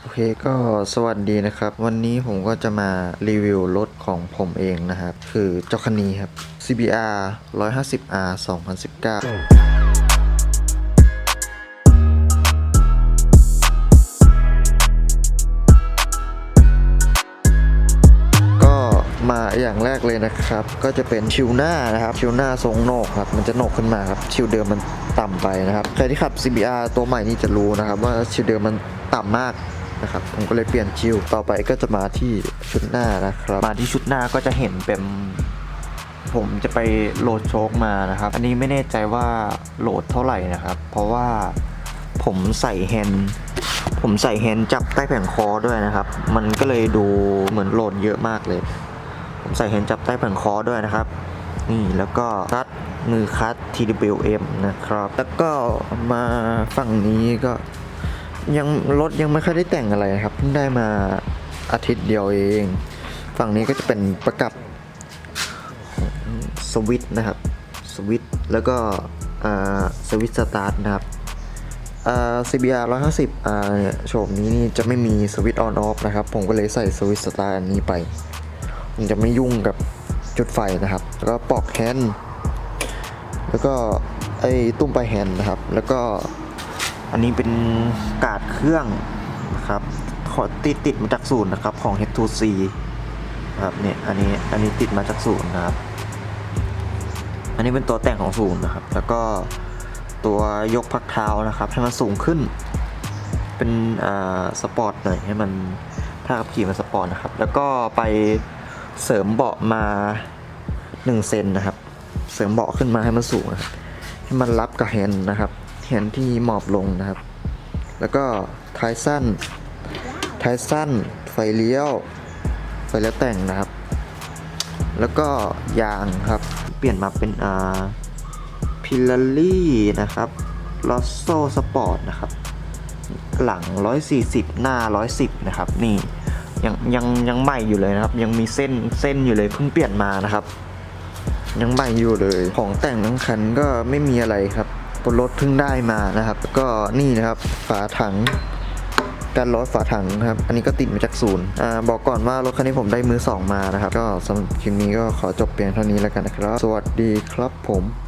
โอเคก็สวัสดีนะครับ วันนี้ผมก็จะมารีวิวรถของผมเองนะครับ คือเจ้าคันนี้ครับ CBR 150R 2019ก็มาอย่างแรกเลยนะครับ ก็จะเป็นชิวหน้านะครับ ชิวหน้าทรงโหนกครับ มันจะโหนกขึ้นมาครับ ชิวเดิมมันต่ำไปนะครับ ใครที่ขับ CBR ตัวใหม่นี่จะรู้นะครับ ว่าชิวเดิมมันต่ำมาก นะครับผมก็เลยเปลี่ยนชิวต่อไปก็จะมาที่ชุดหน้านะครับ มาที่ชุดหน้าก็จะเห็นเป็นผมจะไปโหลดโชคมานะครับ อันนี้ไม่แน่ใจว่าโหลดเท่าไหร่นะครับ เพราะว่าผมใส่แฮนผมใส่แฮนจับใต้แผงคอด้วยนะครับ มันก็เลยดูเหมือนโหลดเยอะมากเลย ผมใส่แฮนจับใต้แผงคอด้วยนะครับนี่แล้วก็คัดมือคัด TWM นะครับ แล้วก็มาฝั่งนี้ก็ ยังรถยังไม่ค่อยได้แต่งอะไรนะครับเพิ่งได้มาอาทิตย์เดียวเอง ฝั่งนี้ก็จะเป็นประกับสวิตนะครับสวิตแล้วก็สวิตสตาร์ทนะครับอ่า CBR 150อ่าเนี่ยโฉมนี้นี่จะไม่มีสวิตออนออฟนะครับ ผมก็เลยใส่สวิตสตาร์ทอันนี้ไปมันจะไม่ยุ่งกับจุดไฟนะครับ แล้วก็ปลอกแฮนด์แล้วก็ไอ้ตุ้มปลายแฮนด์นะครับ แล้วก็ อันนี้เป็นกาดเครื่องนะครับขอติดติดมาจากศูนย์นะครับของ H2C นะครับเนี่ยอันนี้อันนี้ติดมาจากศูนย์นะครับ อันนี้เป็นตัวแต่งของศูนย์นะครับ แล้วก็ตัวยกพักเท้านะครับให้มันสูงขึ้น เป็นอ่าสปอร์ตหน่อยให้มันถ้าขับขี่มันสปอร์ตนะครับ แล้วก็ไปเสริมเบาะมา1เซนนะครับ เสริมเบาะขึ้นมาให้มันสูงให้มันรับกับแฮนด์นะครับ แฮนที่หมอบลงนะครับ แล้วก็ท้ายสั้น ท้ายสั้น ไฟเลี้ยว ไฟเลี้ยวแต่งนะครับ แล้วก็ยางครับ เปลี่ยนมาเป็นอ่าพิลารี่นะครับลอสโซสปอร์ตนะครับ หลัง 140 หน้า 110 นะครับ นี่ยังยังยังใหม่อยู่เลยนะครับ ยังมีเส้นเส้นอยู่เลยเพิ่งเปลี่ยนมานะครับ ยังใหม่อยู่เลย ของแต่งทั้งคันก็ไม่มีอะไรครับ รถเพิ่งได้มานะครับ ก็นี่นะครับฝาถังการล้อฝาถังครับ อันนี้ก็ติดมาจากศูนย์อ่าบอกก่อนว่ารถคันนี้ผมได้มือสองมานะครับ ก็สำหรับคลิปนี้ก็ขอจบเพียงเท่านี้แล้วกันนะครับ สวัสดีครับผม